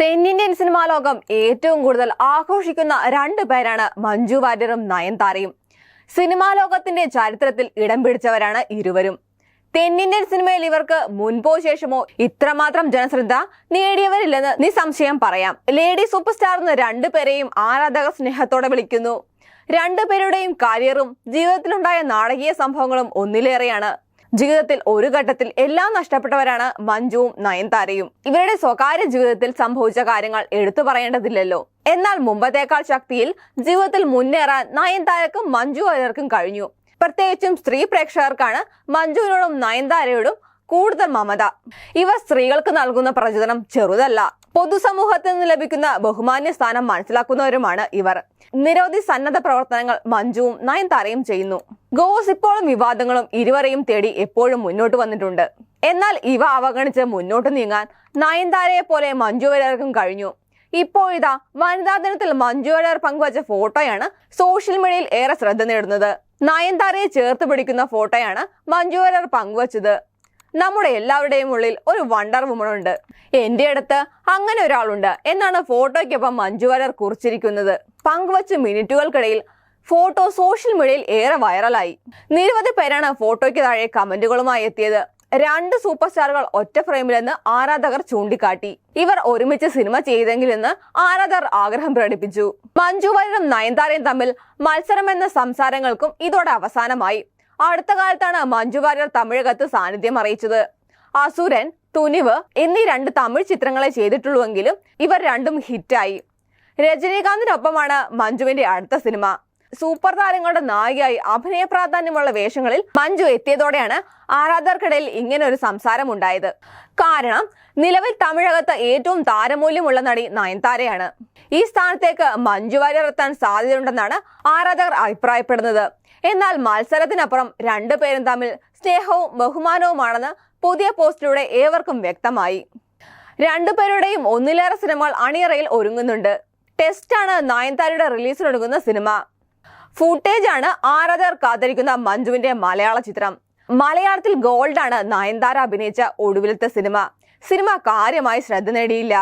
തെന്നിന്ത്യൻ സിനിമാ ലോകം ഏറ്റവും കൂടുതൽ ആഘോഷിക്കുന്ന രണ്ടു പേരാണ് മഞ്ജു വാര്യറും നയൻതാരയും. സിനിമാ ലോകത്തിന്റെ ചരിത്രത്തിൽ ഇടം പിടിച്ചവരാണ് ഇരുവരും. തെന്നിന്ത്യൻ സിനിമയിൽ ഇവർക്ക് മുൻപോ ശേഷമോ ഇത്രമാത്രം ജനശ്രദ്ധ നേടിയവരില്ലെന്ന് നിസ്സംശയം പറയാം. ലേഡി സൂപ്പർ സ്റ്റാർ എന്ന് രണ്ടുപേരെയും ആരാധക സ്നേഹത്തോടെ വിളിക്കുന്നു. രണ്ടുപേരുടെയും കരിയറും ജീവിതത്തിലുണ്ടായ നാടകീയ സംഭവങ്ങളും ഒന്നിലേറെയാണ്. ജീവിതത്തിൽ ഒരു ഘട്ടത്തിൽ എല്ലാം നഷ്ടപ്പെട്ടവരാണ് മഞ്ജുവും നയൻതാരയും. ഇവരുടെ സ്വകാര്യ ജീവിതത്തിൽ സംഭവിച്ച കാര്യങ്ങൾ എടുത്തു പറയേണ്ടതില്ലല്ലോ. എന്നാൽ മുമ്പത്തേക്കാൾ ശക്തിയിൽ ജീവിതത്തിൽ മുന്നേറാൻ നയൻതാരക്കും മഞ്ജു വാര്യർക്കും കഴിഞ്ഞു. പ്രത്യേകിച്ചും സ്ത്രീ പ്രേക്ഷകർക്കാണ് മഞ്ജുവിനോടും നയൻതാരയോടും കൂടുതൽ മമത. ഇവർ സ്ത്രീകൾക്ക് നൽകുന്ന പ്രചോദനം ചെറുതല്ല. പൊതുസമൂഹത്തിൽ നിന്ന് ലഭിക്കുന്ന ബഹുമാന്യ സ്ഥാനം മനസ്സിലാക്കുന്നവരുമാണ് ഇവർ. നിരവധി സന്നദ്ധ പ്രവർത്തനങ്ങൾ മഞ്ജുവും നയൻതാരയും ചെയ്യുന്നു. ഗോസിപ്പോളും വിവാദങ്ങളും ഇരുവരെയും തേടി എപ്പോഴും മുന്നോട്ട് വന്നിട്ടുണ്ട്. എന്നാൽ ഇവ അവഗണിച്ച് മുന്നോട്ട് നീങ്ങാൻ നയൻതാരയെ പോലെ മഞ്ജു വരർക്കും കഴിഞ്ഞു. ഇപ്പോഴിതാ വനിതാ ദിനത്തിൽ മഞ്ജു വരർ പങ്കുവച്ച ഫോട്ടോയാണ് സോഷ്യൽ മീഡിയയിൽ ഏറെ ശ്രദ്ധ നേടുന്നത്. നയൻതാരയെ ചേർത്ത് പിടിക്കുന്ന ഫോട്ടോയാണ് മഞ്ജു വരർ പങ്കുവച്ചത്. നമ്മുടെ എല്ലാവരുടെയും ഉള്ളിൽ ഒരു വണ്ടർ വുമൺ ഉണ്ട്. എന്റെ അടുത്ത് അങ്ങനെ ഒരാളുണ്ട് എന്നാണ് ഫോട്ടോയ്ക്കൊപ്പം മഞ്ജു വരർ കുറിച്ചിരിക്കുന്നത്. പങ്കുവച്ച മിനിറ്റുകൾക്കിടയിൽ ഫോട്ടോ സോഷ്യൽ മീഡിയയിൽ ഏറെ വൈറലായി. നിരവധി പേരാണ് ഫോട്ടോയ്ക്ക് താഴെ കമന്റുകളുമായി എത്തിയത്. രണ്ട് സൂപ്പർ സ്റ്റാറുകൾ ഒറ്റ ഫ്രെയിമിലെന്ന് ആരാധകർ ചൂണ്ടിക്കാട്ടി. ഇവർ ഒരുമിച്ച് സിനിമ ചെയ്തെങ്കിലെന്ന് ആരാധകർ ആഗ്രഹം പ്രകടിപ്പിച്ചു. മഞ്ജു വാര്യരും നയൻതാരയും തമ്മിൽ മത്സരമെന്ന സംസാരങ്ങൾക്കും ഇതോടെ അവസാനമായി. അടുത്ത കാലത്താണ് മഞ്ജു വാര്യർ തമിഴകത്ത് സാന്നിധ്യം അറിയിച്ചത്. അസുരൻ തുനിവ് എന്നീ രണ്ട് തമിഴ് ചിത്രങ്ങളെ ചെയ്തിട്ടുള്ളൂവെങ്കിലും ഇവർ രണ്ടും ഹിറ്റായി. രജനീകാന്തിനൊപ്പമാണ് മഞ്ജുവിന്റെ അടുത്ത സിനിമ. സൂപ്പർ താരങ്ങളുടെ നായികയായി അഭിനയ പ്രാധാന്യമുള്ള വേഷങ്ങളിൽ മഞ്ജു എത്തിയതോടെയാണ് ആരാധകർക്കിടയിൽ ഇങ്ങനെ ഒരു സംസാരം ഉണ്ടായത് കാരണം നിലവിൽ തമിഴകത്ത് ഏറ്റവും താരമൂല്യമുള്ള നടി നയൻതാരയാണ്. ഈ സ്ഥാനത്തേക്ക് മഞ്ജു വാര്യർ എത്താൻ സാധ്യതയുണ്ടെന്നാണ് ആരാധകർ അഭിപ്രായപ്പെടുന്നത്. എന്നാൽ മത്സരത്തിനപ്പുറം രണ്ടുപേരും തമ്മിൽ സ്നേഹവും ബഹുമാനവുമാണെന്ന് പുതിയ പോസ്റ്റിലൂടെ ഏവർക്കും വ്യക്തമായി. രണ്ടുപേരുടെയും ഒന്നിലേറെ സിനിമകൾ അണിയറയിൽ ഒരുങ്ങുന്നുണ്ട്. ടെസ്റ്റാണ് നയൻതാരയുടെ റിലീസിനൊരുങ്ങുന്ന സിനിമ. ഫുട്ടേജ് ആണ് ആരാധകർ കാത്തിരിക്കുന്ന മഞ്ജുവിന്റെ മലയാള ചിത്രം. മലയാളത്തിൽ ഗോൾഡാണ് നയൻതാര അഭിനയിച്ച ഒടുവിലത്തെ സിനിമ. സിനിമ കാര്യമായി ശ്രദ്ധ നേടിയില്ല.